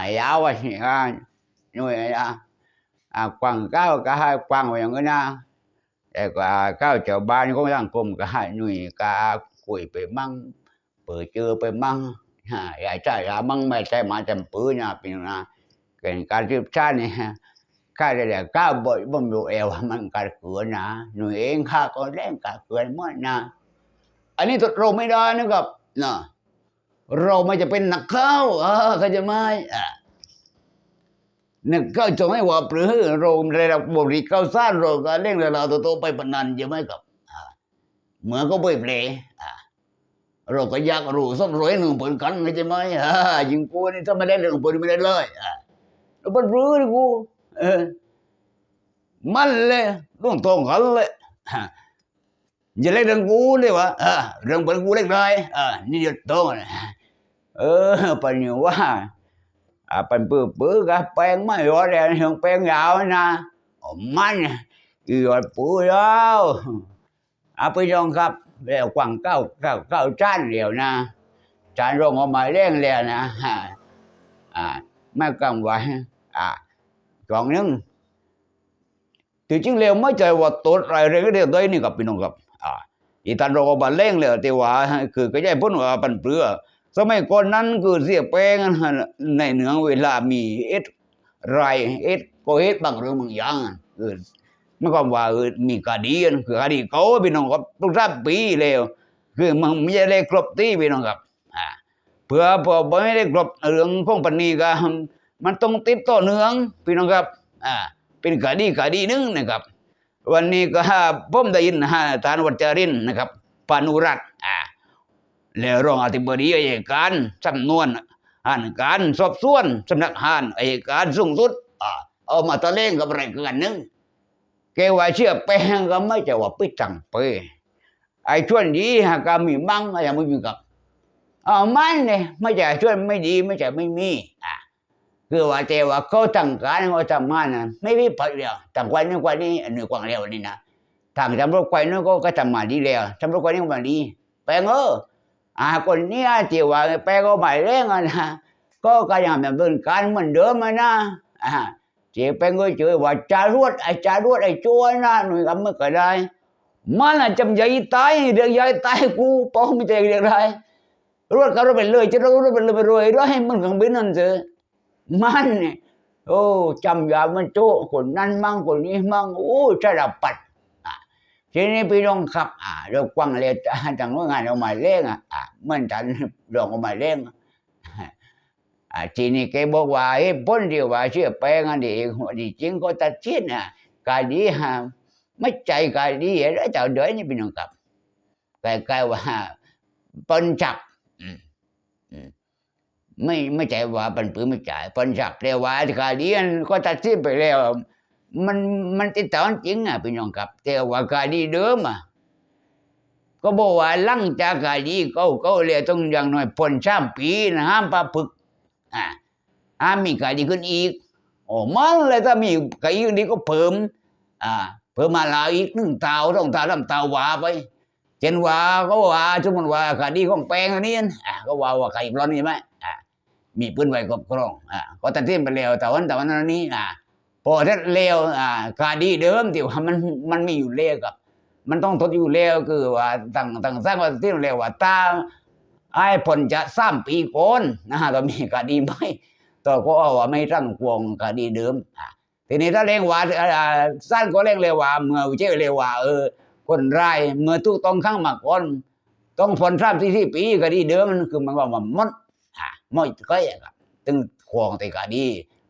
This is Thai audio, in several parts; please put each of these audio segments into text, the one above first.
ายาว่าสิฮะหน่วยนะอ่ากวางก้าก็ให้กวางอย่างนั้นะแต่ก้าเจ้าบ้านของสังคมก็ให้หน่วยก็คุยไปมั่งเปิดเจอไปมั่งฮะอย่าใช่ละมั่งไม่ใช่มาจำปืนนะพี่น้องนะเกิดการที่ชาตินี่ฮะข้าได้ก้าวบ่อยบ่มอยู่เอวมันการเกินนะหน่ยเองข้าก็แรงการเกินหมดนะอันนี้ทดลองไม่ได้นะครับเนาะ เราไม่จะเป็นนักเข้าเออเขาจะไม่อะนักเข้าจะไม่ว่าปรือเราได้รับบริการสร้างเราก็เล่นเราตัวโตไปปนันใช่ไหมครับเหมือนก็ไปเปลอ่าเราก็อยากรู้สักร้อยหนึ่งเปิดกันใช่ไหมยิงกูนี่ถ้าไม่ได้เรื่องปืนไม่ได้เลยอ่าแล้วมันรื้อเลยกูเออมันเลยต้องตรงกันเลยฮะอย่าเล่นเรื่องกูเลยวะเออเรื่องเป็นกูเล่นเลยนี่เดียวโตนะ เออปัญญว่าอ่าปันปื้อปื้อกับแปลงไม่รอแรงเงแปลงยาวนะมันอีหยอดปื้อยาวอาไปยองครับแล้วกว่างเก้าเก้าเก้าจานเดียวนะจานรองออกมาเร่งแล้วนะฮะอ่าไม่กังวลอ่ากล่องนึงที่จริงแล้วไม่ใจว่าตัวอะไรเรื่องเดียวด้วยนี่กับพี่น้องครับอ่าอีตันโรก็บันเล่งเลยแต่ว่าคือก็ใช่พ้นว่าปันเปลือ สมัยก่อนนั้นคือเสียแป้งในเหนืองเวลามีเอ็ดไรเอ็ดก็เอ็ดบางเรื่องบางอย่างคือเมื่อก่อนว่ามีคดีกันคือคดีเขาพี่น้องครับต้องทราบปีแล้วคือมันไม่ได้ครบที่พี่น้องครับอ่าเพื่อพอไม่ได้ครบเรื่องของปันนี้ก็มันต้องติดต่อเนืองพี่น้องครับอ่าเป็นคดีคดีหนึงนะครับ วันนี้ก็ผมได้ยินฮะทานวัชรินนะครับปานุรัตอ่า แล้วรองอธิบดีอัยการสำนวนอ่านการสอบสวนสำนักงานอัยการสูงสุดอ่าเอามาตะเล่งกับอะไรกันนึงแกว่าเชื่อแป้งก็ไม่จะว่าไปจังไปไอ้ช่วนดีหากามีมั่งอะไรไม่มีกับอ๋อมันเนี่ยไม่ใช่ชวนไม่ดีไม่ใช่ไม่มีอ่าคือว่าแต่ว่าเขาตั้งการเขาทำงานนะไม่มีผลเดียวต่างกว่านี้กว่านี้อันนี้กว่าเร็วนี่นะทางตำรวจกว่นี้ก็ก็ทำมาดีแล้วตำรวจกว่านี้ก็มาดีแปลงเออ อาคนเนี้ยที่ว่าแปก็หมายเร่งนะก็ก็ยังดำเนินการเหมือนเดิมนะอ่าที่แปลงก็เจอว่าจารวดไอ้จารวดไอ้จัวนะหนุ่ยกำมือก็ได้มันอะจำใหญ่ตายเรื่องใหญ่ตายกูป้องไม่ใจเรื่องไรรวดก็รถไปเลยจะรถไปเลยไปรวยรถให้มันเครื่องบินนั่นเถอะมันเนี่ยโอ้จำยามันโจ้คนนั้นมั่งคนนี้มั่งโอ้สารพัดอะ ทีนี้พี่น้องครับ อ่าเรากว้างเลยทางโรงงานเอามาเล่งอะอะเหมื่อนกันลองเอามาเล่งอะทีนี้แกบอกว่าเฮ้พ้นเดียวว่าเชื่อแป้งอันนี้ดีจริงก็ตัดชิ้นอะกาดีฮะไม่ใจกาดีแล้วเจ้าเดือยนี่พี่น้องครับกลายว่าปนจับไม่ไม่ใช่ว่าปันปืนไม่จ่ายปันสักแต่ว่าคดีนั้นก็ตัดสินไปแล้ว มันมันติดต่อจริงอะพี่น้องครับแต่ว่าคดีเดิมอะก็บอกว่าลังจากคดีเขาเขาเลยต้องอย่างน้อยพ้นสามปีนะห้ามประพฤกอ่าห้ามมีคดีขึ้นอีกโอ้มันเลยถ้ามีคดีขึ้นอีกก็เพิ่มอ่าเพิ่มมาลาอีกหนึ่งเตาต้องเตาลำเตาวาไปเช่นว่าก็ว่าสมมติว่าคดีของแปลงอันนี้อ่าก็ว่าว่าใครปล้อนนี่ไหมอ่ามีปืนไว้ครอบครองอ่าก็ตัดสินไปแล้วแต่วันแต่วันนั้นนี้อ่า พอถ้าเลวอ่าคดีเดิมที่ว่ามันมันมีอยู่แล้วกับ มันต้องทดอยู่แล้วคือว่าตั้งตั้งสร้างว่าที่แล้วว่าตาไอ้ผลจะสามปีก่อนนะฮะก็มีคดีไหมต่อก็ว่าไม่ตั้งกวงคดีเดิมอ่าทีนี้ถ้าเร่งว่าอ่าสั้นก็เร่งเร็วว่าเมื่อวิจัยเร็วว่าเออ คนร้ายเมื่อถูกต้องข้างมาก่อนต้องผลสามสี่สี่ปีคดีเดิมมันคือมันว่ามันมดอ่าไม่ก็อย่างครับถึงควงตีกาดี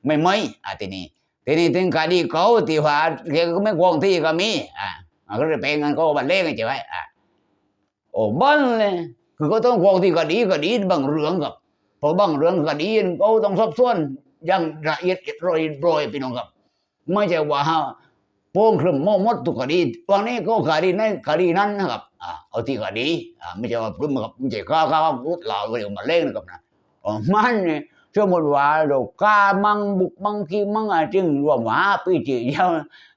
ไม่ไม่อ่าทีนี้ ทีนี้ถึงกาดีเขาที่ว่าเกี่ยวก็ไม่ควงที่ก็มีอ่ามันก็เลยเป็นกันก็บันเลงใช่ไหมอ่าโอ้บ้านเลยคือก็ต้องควงที่กาดีกาดีบางเรื่องกับเพราะบางเรื่องกาดีเขาต้องสอบสวนอยังละเอียดโรยโรยพี่น้องครับ ไม่ใช่ว่าโป้งครึมโมมดทุกดีวันนี้ก็คดีนั้นคดีนั้นนะครับอ่าเอาที่คดีอ่าไม่ใช่ว่าพรุ่งกับไม่ใช่ข้าวข้าวพูดเหล่าเรื่องมาเล่นนะครับนะอ๋อมันเนี่ย สมมติว่าเรากามังบุกมังขี้มังอะไรจึงรวมหาปีจีเดียว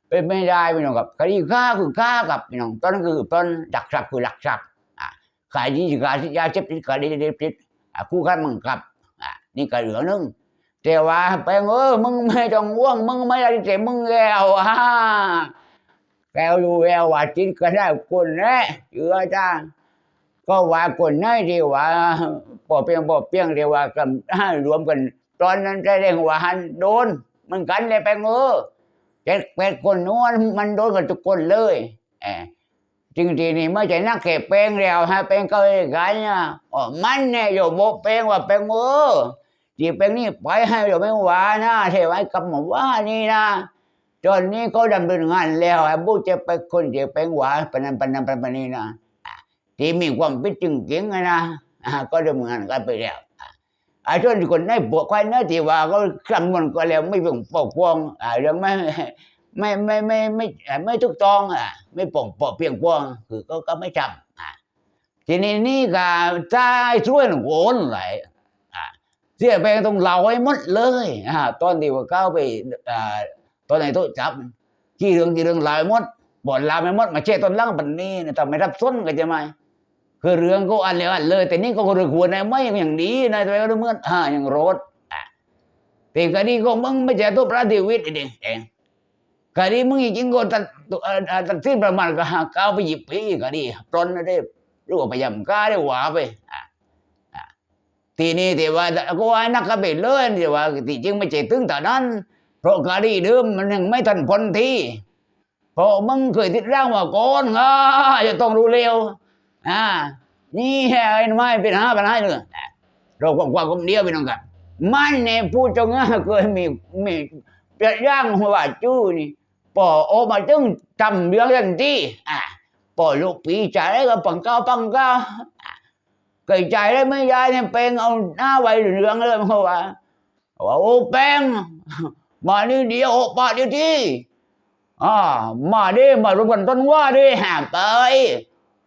เป็นไม่ได้พี่น้องครับคดีฆ่าคือฆ่ากับพี่น้องตอนนั้นคือตอนดักทรัพย์คือลักทรัพย์อ่าขายยี่สิบาทยาเสพติดคดีเสพติดคู่กันมังกับนี่ก็เหลือนึงแต่ว่าแปลงเออมึงไม่ต้องห่วงมึงไม่ได้แต่มึงแล้วฮ่าแกวรู้แล้วว่าจิตก็ได้คนแน่เอือจ้า ก็ว่าคนไหนที่ว่าปอเปียงปอเปียงเรียว่ากันรวมกัน ตอนนั้นจะเรียกว่าหันโดนมันกันเลยแปลงเอเจ็ดแปดคนนู้นมันโดนกันทุกคนเลยเออจริงๆนี่ไม่ใช่นักเก็บเพลงแล้วฮะเพลงก็เองกันนี่ยอ๋อมันเนี่ยอยู่โบเพลงว่าเพลงเออที่เพลงนี้ไปให้เราไม่ว่านะเทไว้กับหมอว่านี่นะตอนนี้เขาดำเนินงานแล้วไอ้บุจะไปคนเดียวเพลงหวานปนันปนันปนันปนนี้นะ ที่มีความพิจริงๆอะนะอะก็ดำเนินงานกันไปแล้วอะไอ้ส่วนคนในบวกควายเนื้อที่ว่าก็คลำมันก็แล้วไม่เป็นปกป้องอ่าเรื่องไม่ไม่ไม่ไม่ไม่ไม่ถูกต้องอะไม่ป่องปอเพียงป้องคือก็ก็ไม่จำอะทีนี้นี่ก็ใจช่วยโอนไหลอะเสียไปต้องเล่าให้หมดเลยอะตอนที่ว่าเข้าไปอ่าตอนไหนตัวจับกี่เรื่องกี่เรื่องลาให้หมดบ่นลาไม่หมดมาเช็ดตอนหล่างปันนี้นะแต่ไม่รับส้นกันจะไหม คือเรื่องก็อันเลยอันเลย แต่นี่ก็คนควรนะไม่อย่างดีนะแต่ว่าเมื่ออ่าอย่างรถอะแต่คดีก็มึงไม่ใช่ตัวพระเดวิดเองเอง kali mengijin go tak tak tin ประมาณก็หาเก้าไปหยิบปีก็ดีปลนได้รู้ว่าพยายามกล้าได้หวาไปอะทีนี้ที่ว่าก็ว่านักก็ไปเลื่อนที่ว่าที่จริงไม่ใช่ถึงแต่นั้น เพราะคดีเดิมมันยังไม่ทันพ้นทีเพราะมึงเคยติดร่างมาก่อนอะจะต้องรู้เร็ว อ่านี่แห่ไม้เป็นห้าเป็นห้าเลยเรากว้างๆคนเดียวไปน้องกันมันเนี่ยพูดจงอะเคยมีมีเปรย่างหัวจู้นี่ปอโอมาจึงจำเรื่องทันทีอะปอลูกปีจ่ายได้ก็ปังเก้าปังเก้าเกิดจ่ายได้ไม่ยายเนี่ยเป็นเอาหน้าไว้เหลืองเลยมันเขาว่าว่าโอ้แป้งมานี่เดียวโอปาเดียวที่อ่ามาดิมารวมกันต้นว่าดิหาไป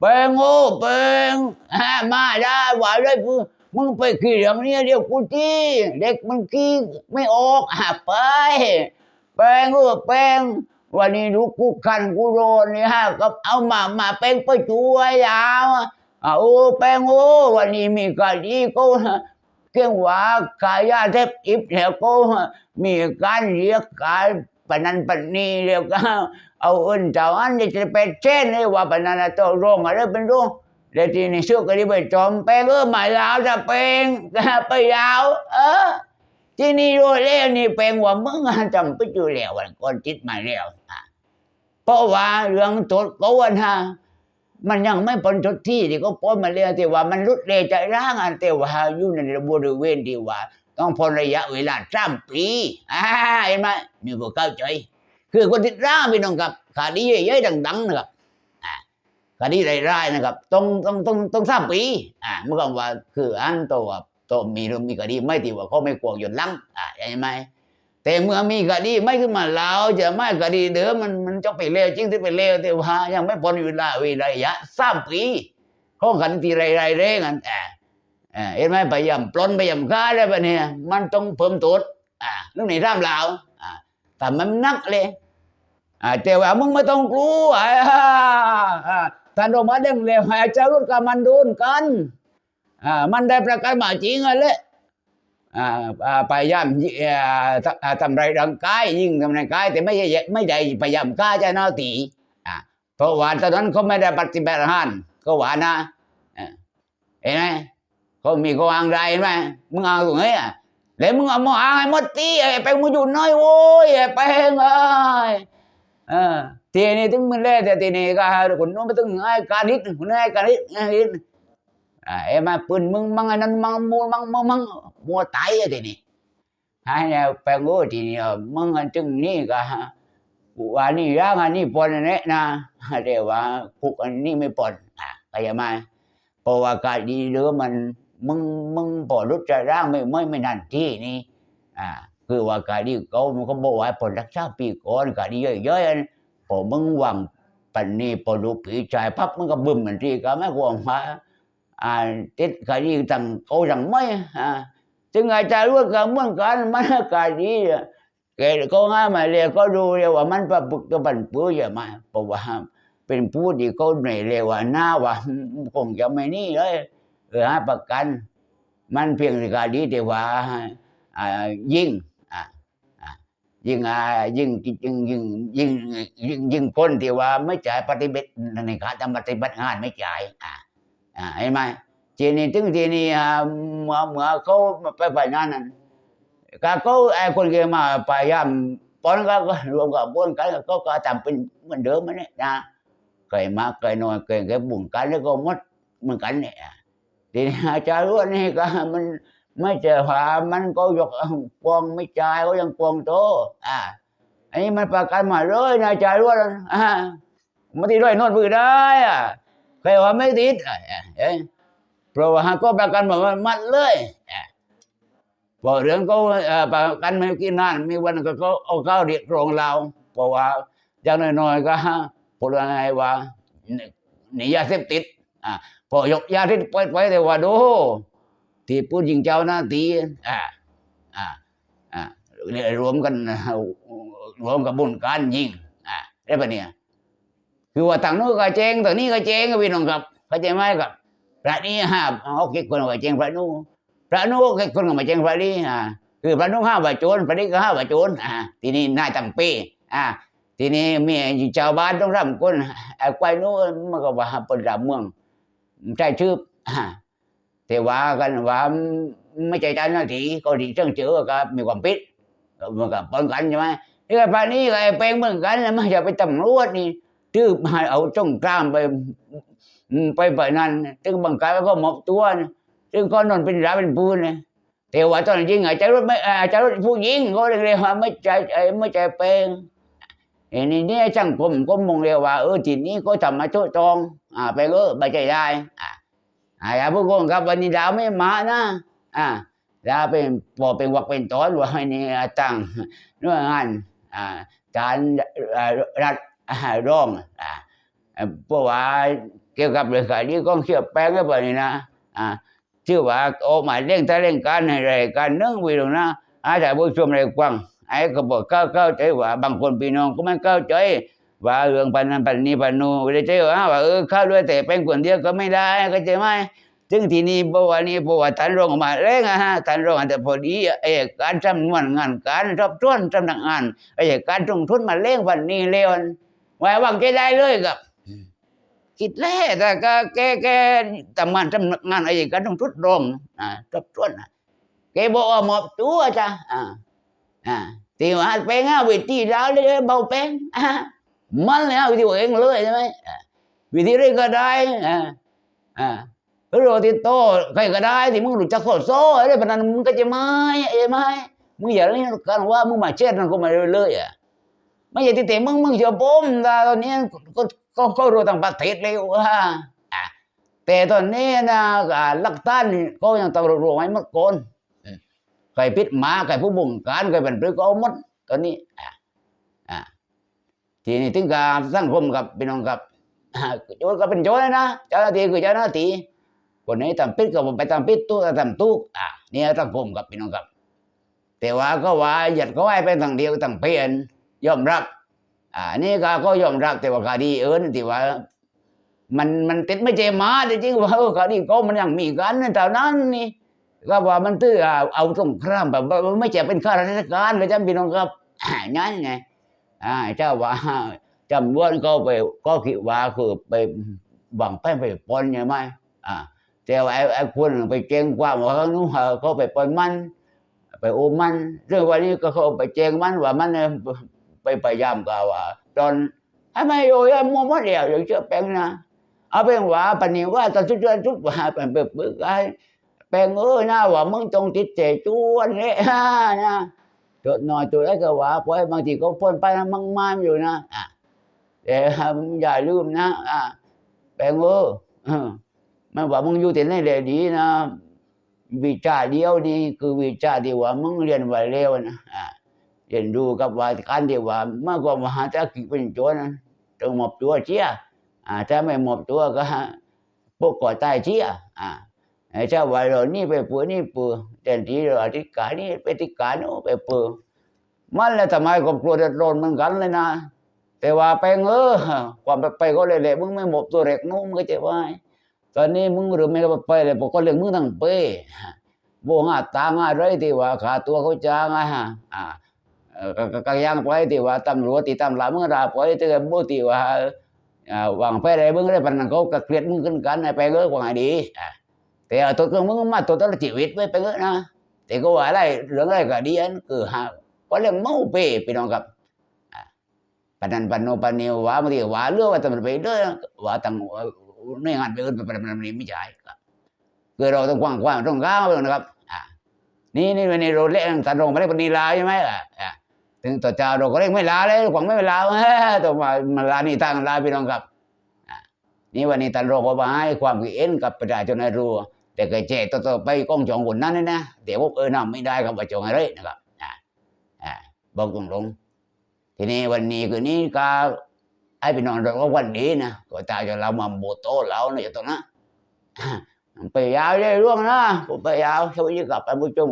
แป้งโอ้แป้งฮะมาได้ไหวได้พูมึงไปขี้เหลืองเนี่ยเดี๋ยวกูจี้เด็กมันขี้ไม่ออกหาไปแป้งเออแป้งวันนี้ลูกกูคันกูโรนเนี่ยฮะก็เอามามาแป้งไปช่วยยาวอะโอ้แป้งโอ้วันนี้มีกะดีก็เก่งหวากายาเทพอิบแล้วก็มีการเรียกการปนันปนีเรียกก็ เอาเอินเจ้าอันนี้จะไปเช่นเลยว่าปนันตัวโรงอะไรเป็นโรงแล้วทีนี้ชื่อก็ได้ไปจอมแป้งเออมาลาวจะแป้งไปยาว เออที่นี่รู้แล้วนี่เป็นว่ามึงอะจำไปอยู่แล้ววันก่อนจิตมาแล้วอะเพราะว่าเรื่องตดก็วันฮะมันยังไม่พ้นทุกที่ที่ก็พ้นมาแล้วแต่ว่ามันรุดเรใจร่างอันแต่ว่าอยู่ในบริเวณที่ว่า ต้องพ้นระยะเวลาสามปีอ่าเห็นไหมนี่พวกเข้าใจ คือคนติดร่าพี่น้องครับคดีเยอะๆดังๆนะครับอ่าคดีไร้ายๆนะครับต้องต้องต้องต้องสามปีอ่าเมื่อก่อนว่าคืออันตัวตัวมีเรื่อมีคดีไม่ที่ว่าเขาไม่กลัวหยุดลังอ่าใช่ไหมแต่เมื่อมีคดีไม่ขึ้นมาเราจะไม่คดีเดิมมันมันจะไปเลวจริงที่ไปเลวแต่ว่ายังไม่พ้นเวลาเวลาระยะสามปีเขากันทีไรไรเร่งกันอ่าอ่าเห็นไหมพยายามปล้นพยายามฆ่าไรแบบเนี้ยมันต้องเพิ่มโทษอ่าเรื่องไหนทำเราอ่าแต่มันนักเลยอ่าแต่ว่ามึงไม่ต้องกลัวท่านโรมาเด้งเลวให้เจ้ารุ่นกับมันโดนกันมันได้ประกันมาจริงเลยอ่าอ่าพยายามทำทำไรายร่างกายยิ่งทำไรายกายแต่ไม่ใช่ไม่ใช่พยายามฆ่าเจ้าหน้าที่เพราะว่าตอนนั้นเขาไม่ได้ปฏิบัติหารก็หวานนะเห็นไหมเขามีเขาอ้างไรเห็นไหมมึงอ้างตรงไหนอะ แล้วมึงเอามาอ้างให้หมดตีไอ้แปงมึงอยู่น้อยโว้ยไอ้แปงเอ้ยเออทีนี้ถึงมันเล่แต่ทีนี้ก็คนนู้นไม่ต้องให้การิดคนนี้การิดนิดอ่าเอ็มาปืนมึงมังไอันนั้นมังมูมังมังมังมัวตายอะทีนี้ฮะเนี่ยแปงโอ้ทีนี้มึงอันจึงนี่ก็ว่านี่ร่างอันนี้ปนเนี่นะเดี๋ยวว่าคุกอันนี้ไม่ปนอะก็ยังมาเพราะว่าการดีหรือมัน มึงมึงปอรุจร่างไม่ไม่ไม่นั่นที่นี่อ่าคือว่าการดีเขามันก็บอกว่าปนรักษาปีก่อนการดีเยอะๆพอมึงหวังปันนี้พอรู้ผีใจพับมันก็บึ้มมันทีก็ไม่กลัวมา à tết cái gì thằng cô rằng mấy à chứ ngày cha luôn cả muốn cả mấy cái gì cái cô ngay mà liền có đu liền ว่ามันประปุกตัวปันปื้อย่ามาเพราะว่าเป็นผู้ที่เขาเหนื่อยเร็วว่าหน้าว่าคงจะไม่นี่เลย เออให้ประกัน มันเพียงแต่คดีแต่ว่ายิงอ่าอ่ายิงอ่ายิงยิงยิงยิงยิงยิงยิงคนที่ว่าไม่จ่ายปฏิบัติในการทำปฏิบัติงานไม่จ่ายอ่าอ่าเห็นไหมทีนี้ถึงทีนี้อ่าเมื่อเมื่อเขาไปไปงานนั้นก็เขาไอ้คนเกี่ยมาพยายามปอนก็รวมกับปนกันก็ก็ทำเป็นเหมือนเดิมนั่นแหละนะเคยมาเคยนอยเคยแค่บุญกันแล้วก็หมดเหมือนกันเนี่ย ทีนี้อาจารย์รู้นี่ก็มันไม่เจอว่ามันก็ยกปวงไม่จ่ายก็ยังปวงโต อ่า อันนี้มันประกันมาเลยนะจ่ายรวดอ่าไม่ติดด้วยโนดมือได้อะใครว่าไม่ติดอะเอ้ยเพราะว่าก็ประกันบอกว่ามัดเลยอะพอเรื่องก็ประกันไม่กินนานมีวันก็เขาเอาข้าวเรียกรองเราเพราะว่าอย่างน้อยๆก็พูดว่าไงว่าหนียาเสพติด อะพอยกยาที่ไปไปแต่ว่าดูที่พูดยิงเจ้าหน้าที่อ่าอ่าอ่าเนี่ยรวมกันรวมกับบุญการยิงอ่าได้ปะเนี่ยคือว่าต่างนู้นก็เจงต่างนี้ก็เจงก็พี่น้องครับเข้าใจไหมครับพระนี้ห้าเอาเก็คนก็เจงพระนู้พระนู้นเก็คนก็มาเจงพระนี้อ่าคือพระนู้ห้าว่าโจรพระนี้ก็ห้าว่าโจรอ่าทีนี้นายตั้งปีอ่าทีนี้มีชาวบ้านต้องรำก้นไอ้ควายนู้นมันก็ว่าเป็นรำเมือง ใช่ชื่ออ่าแต่ว่ากันว่าไม่ใช่เจ้าหน้าที่ก็ดีเชิงเจือก็มีความผิดมันก็ปนกันใช่ไหมนี่ก็ปานนี้ก็ไอ้เป็นเหมือนกันนะไม่ใช่ไปตำรวจนี่ถือมาเอาจ้องกล้ามไปไปไปนั่นถึงบางกายก็หมอบตัวนะถึงก็นอนเป็นร้าเป็นปูนนะแต่ว่าตอนยิงอาจจะรถไม่อาจจะรถผู้ยิงก็เลยกว่าไม่ใจไม่ใจเป็น เอ็นี่นี่ช่างผมก็มองเรียกว่าเออทีนี้ก็ทำมาโชว์จอง อ่า ไปก็ใบใจได้อ่าอ่าอย่าพูดโกงครับวันนี้ดาวไม่มานะอ่าดาวเป็นพอเป็นวักเป็นตอนว่านี่ตั้งหน่วยงานอ่าการอ่ารัฐอ่าร้องอ่าเพราะว่าเกี่ยวกับเรื่องคดีกองเชื่อแป้งก็แบบนี้นะอ่าชื่อว่าออกมาเร่งถ้าเร่งการให้ไรการนึ่งวิลงนะอาจจะผู้ชมอะไรกว้าง ไอ้ก็บอกเข้าเข้าใจว่าบางคนพี่น้องก็ไม่เข้าใจว่าเรื่องปันนั้นปันนี้ปันนูไม่ได้เจว่าเออเข้าด้วยแต่เป็นคนเดียวก็ไม่ได้ก็ใช่ไหมถึงทีนี้เพราะว่านี่เพราะว่าท่านรองมาเร่งอะฮะท่านรองแต่พอดีไอ้การจำนวนงานการรอบต้วนจำนักงานไอ้การลงทุนมาเร่งวันนี้เร็วไว้วางใจได้เลยครับคิดแล้วแต่ก็แกแกทำงานจำนักงานไอ้การลงทุนรองอ่ารอบต้วนแกบอกว่าหมอบตัวจ้ะอ่า อ่าที่ว่าเป็นอะวิธีแล้วเลยเบาเป็นมันเลยวิธีเองเลยใช่ไหมวิธีเร่งก็ได้อ่าอ่าโรติโตใครก็ได้ที่มึงรู้จักโซโซ่อะไรแบบนั้นมึงก็จะไม่ไอ้ไม่มึงอย่าเล่นกันว่ามึงมาเช็ดนั่นก็มาเลยอะไม่ใช่ที่เตะมึงมึงเชื่มต่ตอนนี้ก็ก็ก็รู้ต่างประเทศเลยว่าแต่ตอนนี้นะลักต้านก็ยังต้องรวมไว้หมดก่อน ใครพิษมาใครผู้บงการใครเป็นปรึกเอาหมดตอนนี้อะอะทีนี้ถึงการสังคมกับพี่น้องกับโจรก็เป็นโจรนะเจ้าหน้าที่คือเจ้าหน้าที่คนไหนทำผิดก็ไปทำผิดตู้ทำตู้อะนี่สังคมกับพี่น้องกับ แต่ว่าก็ว่าหยัดก็ให้เป็นทางเดียวทางเพียนยอมรับ อ่านี่ก็ก็ยอมรับแต่ว่าคดีเอิญที่ว่า มันมันติดไม่เจมาจริงว่าคดีก็มันยังมีกันแต่นั้นนี่ ก็ว่ามันตื้อเอาตรงข้ามแบบไม่ใช่เป็นข้าราชการเลยจ้าพี่น้องครับนั่นไงอ่าเจ้าว่าจำวนก็ไปก็คิดว่าคือไปหวังแป้งไปปนใช่ไหมอ่าแต่ว่าไอ้ไอ้คนไปแจ้งความว่าเขานู้นเขาไปปนมัน ไปโอมมันเรื่องวันนี้ก็เขาไปแจ้งมันว่ามันไปพยายามกับว่าตอนทำไมโอ้ยมัวมัวเดียวอย่างเชื่อแป้งนะเอาเป็นว่าปนิว่าตอนทุกทุกทุกว่าเป็นเบิกเบิกไอ้ แปงเออนะว่ามึงจงติดเจจวนเนี่ยนะตัวน้อยตัวเล็กก็ว่าเพราะบางทีก็พ่นไปนะมั่งมามอยู่นะอะแต่อย่าลืมนะอะแปลงเออมันว่ามึงอยู่ที่ไหนเลยดีนะวิชาเดียวนี่คือวิชาที่ว่ามึงเรียนไว้เร็วนะอะเรียนรู้กับว่าการที่ว่าเมื่อก่อนมหาจักรเป็นโจรนะต้องหมอบตัวเชี่ยอ่าถ้าไม่หมอบตัวก็พวกก่อตายเชี่ยอ่า เจ้าว่าเรานี่ไปปืนนี่ปืนแต่ที่เราอธิการนี่ไปอธิการโน้ไปปืนมันแล้วทำไมก็กลัวเดือดร้อนเหมือนกันเลยนะ แต่ว่าไปเงอความไปไปก็เลยเลยมึงไม่หมดตัวเร็กนู้มึงก็จะว่าตอนนี้มึงหรือไม่ก็ไปเลยบอกก็เรื่องมึงตั้งเป้โบงาตางอะไรที่ว่าขาตัวเขาจ้างอะฮะอ่าก็ก็ก็ยังไปที่ว่าตำรวจที่ตำรวจมึงราไปที่โบที่ว่าอ่าวางแผนอะไรมึงได้ปานนั้นเขาก็เกลียดมึงขึ้นกันไปเลิกว่าไงดีอ่า แต่เอาตัวเครื่งมึงมาตัวตลอดชีวิตไว้ไปเลิกนะแต่ก็ว่าอะไรเรื่องอะไรก็ดีอันคือหาก็เรื่องเมาเป้พี่น้องครับปนนันปานโนปานนิวว่าบางทีว่าเรื่องว่าตำรวจไปเด้อว่าตั้งในงานไปอื่นไปประมาณนี้ไม่ใช่ครับคือเราต้องกว้างกว้างต้องก้าวไปนะครับอ่านี่นี่วันนี้เราเล่นตัดลงไปได้ปณีลาใช่ไหมอะถึงต่อเจ้าเราก็เล่นไม่ลาเลยกวางไม่ลาเฮ้ยต้อมามาลานี่ตั้งลาพี่น้องครับอ่านี่วันนี้ตัดลงก็มาให้ความคิดเห็นกับประชาชนให้รู้ แต่เกิดเจ้ต่อไปกล้องจองคนนั้นนี่นะเดี๋ยวพวกเออน้าไม่ได้ครับว่าจองอะไรนะครับอ่าอ่าบอกตรงๆทีนี้วันนี้คือนี้ก็ให้ไปนองเราก็วันนี้นะก็ตายจะเรามาโบโตเราเนี่ยตรงนั้นไปยาวเลยร่วงนะผมไปยาวชาวยกับไปผู้ชม